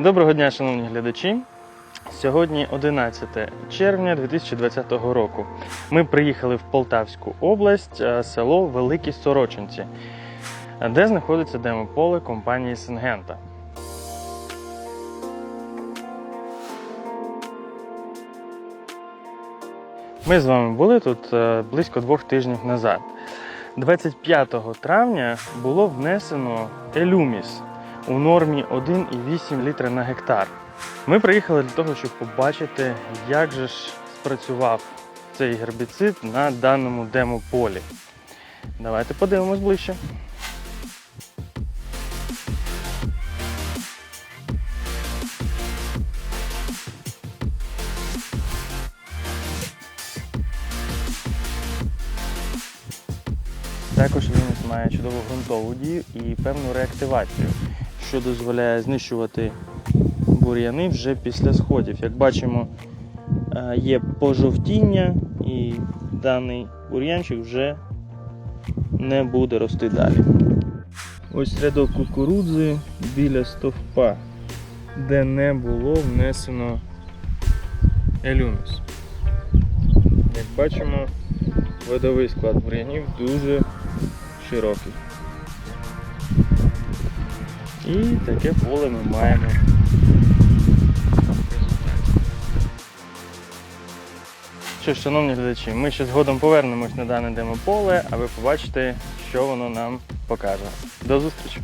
Доброго дня, шановні глядачі. Сьогодні 11 червня 2020 року. Ми приїхали в Полтавську область, е, село Великі Сорочинці, е, де знаходиться демополе компанії Сингента. Ми з вами були тут е, близько двох тижнів назад. 25 травня було внесено елюміс у нормі 1,8 літра на гектар. Ми приїхали для того, щоб побачити, як же ж спрацював цей гербіцид на даному демополі. Давайте подивимось ближче. Також він має чудову ґрунтову дію і певну реактивацію, що дозволяє знищувати бур'яни вже після сходів. Як бачимо, е, є пожовтіння і даний бур'янчик вже не буде рости далі. Ось рядок кукурудзи біля стовпа, де не було внесено елюміс. Як бачимо, видовий склад бур'янів дуже широкий. І таке поле ми маємо. Що ж, шановні глядачі, ми ще згодом повернемось на дане демополе, а ви побачите, що воно нам покаже. До зустрічі!